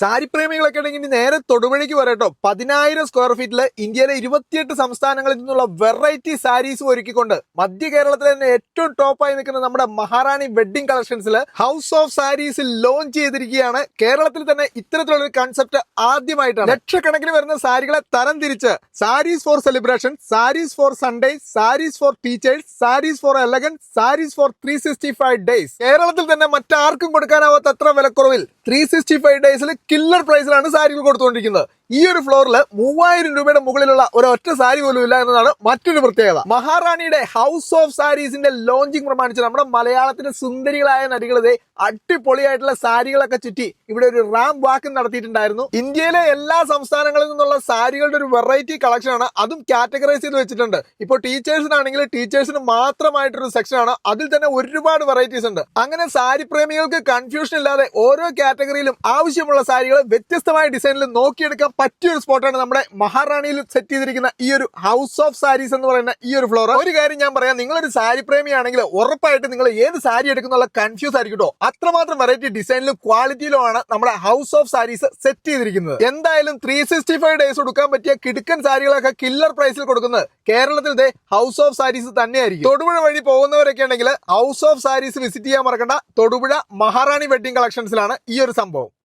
സാരി പ്രേമികളൊക്കെ ഉണ്ടെങ്കിൽ നേരെ തൊടുപുഴയ്ക്ക് വരട്ടോ. പതിനായിരം സ്ക്വയർ ഫീറ്റിൽ ഇന്ത്യയിലെ ഇരുപത്തിയെട്ട് സംസ്ഥാനങ്ങളിൽ നിന്നുള്ള വെറൈറ്റി സാരീസ് ഒരുക്കിക്കൊണ്ട് മധ്യ കേരളത്തിലെ തന്നെ ഏറ്റവും ടോപ്പായി നിൽക്കുന്ന നമ്മുടെ മഹാറാണി വെഡിങ് കളക്ഷൻസിൽ ഹൗസ് ഓഫ് സാരീസ് ലോഞ്ച് ചെയ്തിരിക്കുകയാണ്. കേരളത്തിൽ തന്നെ ഇത്തരത്തിലുള്ള ഒരു കൺസെപ്റ്റ് ആദ്യമായിട്ടാണ്. ലക്ഷക്കണക്കിന് വരുന്ന സാരികളെ തരം തിരിച്ച് sarees for celebration sarees for Sundays sarees for teachers sarees for elegant sarees for three sixty five days കേരളത്തിൽ തന്നെ മറ്റാർക്കും കൊടുക്കാനാവാത്ത അത്ര വിലക്കുറവിൽ ത്രീ സിക്സ്റ്റി ഫൈവ് ഡേയ്സിൽ കില്ലർ പ്രൈസിലാണ് സാരികൾ കൊടുത്തുകൊണ്ടിരിക്കുന്നത്. ഈ ഒരു ഫ്ലോറിൽ മൂവായിരം രൂപയുടെ മുകളിലുള്ള ഒരൊറ്റ സാരി പോലും ഇല്ല എന്നതാണ് മറ്റൊരു പ്രത്യേകത. മഹാറാണിയുടെ ഹൗസ് ഓഫ് സാരീസിന്റെ ലോഞ്ചിങ് പ്രമാണിച്ച് നമ്മുടെ മലയാളത്തിന്റെ സുന്ദരികളായ നടികളെ അടിപൊളിയായിട്ടുള്ള സാരികളൊക്കെ ചുറ്റി ഇവിടെ ഒരു റാം വാക്ക് നടത്തിയിട്ടുണ്ടായിരുന്നു. ഇന്ത്യയിലെ എല്ലാ സംസ്ഥാനങ്ങളിൽ നിന്നുള്ള സാരികളുടെ ഒരു വെറൈറ്റി കളക്ഷൻ ആണ് അതും കാറ്റഗറൈസ് ചെയ്ത് വെച്ചിട്ടുണ്ട്. ഇപ്പോൾ ടീച്ചേഴ്സിനാണെങ്കിൽ ടീച്ചേഴ്സിന് മാത്രമായിട്ടൊരു സെക്ഷൻ ആണ്. അതിൽ തന്നെ ഒരുപാട് വെറൈറ്റീസ് ഉണ്ട്. അങ്ങനെ സാരി പ്രേമികൾക്ക് കൺഫ്യൂഷൻ ഇല്ലാതെ ഓരോ കാറ്റഗറിയിലും ആവശ്യമുള്ള സാരികൾ വ്യത്യസ്തമായ ഡിസൈനിൽ നോക്കിയെടുക്കാൻ പറ്റിയ ഒരു സ്പോട്ടാണ് നമ്മുടെ മഹാറാണിയിൽ സെറ്റ് ചെയ്തിരിക്കുന്ന ഈ ഒരു ഹൗസ് ഓഫ് സാരീസ് എന്ന് പറയുന്ന ഈ ഒരു ഫ്ലോർ ഒരു കാര്യം ഞാൻ പറയാം നിങ്ങളൊരു സാരി പ്രേമിയാണെങ്കിൽ ഉറപ്പായിട്ട് നിങ്ങൾ ഏത് സാരി എടുക്കുന്നുള്ള കൺഫ്യൂസ് ആയിരിക്കും അത്രമാത്രം വെറൈറ്റി ഡിസൈനിലും ക്വാളിറ്റിയിലും ആണ് നമ്മുടെ ഹൗസ് ഓഫ് സാരീസ് സെറ്റ് ചെയ്തിരിക്കുന്നത്. എന്തായാലും ത്രീ സിക്സ്റ്റി ഫൈവ് ഡേയ്സ് കൊടുക്കാൻ പറ്റിയ കിടുക്കൻ സാരികളൊക്കെ കില്ലർ പ്രൈസിൽ കൊടുക്കുന്നത് കേരളത്തിലത്തെ ഹൗസ് ഓഫ് സാരീസ് തന്നെയായിരിക്കും. തൊടുപുഴ വഴി പോകുന്നവരൊക്കെ ഉണ്ടെങ്കിൽ ഹൗസ് ഓഫ് സാരീസ് വിസിറ്റ് ചെയ്യാൻ മറക്കണ്ട. തൊടുപുഴ മഹാറാണി വെഡിങ് കളക്ഷൻസിലാണ് ഈ ഒരു സംഭവം.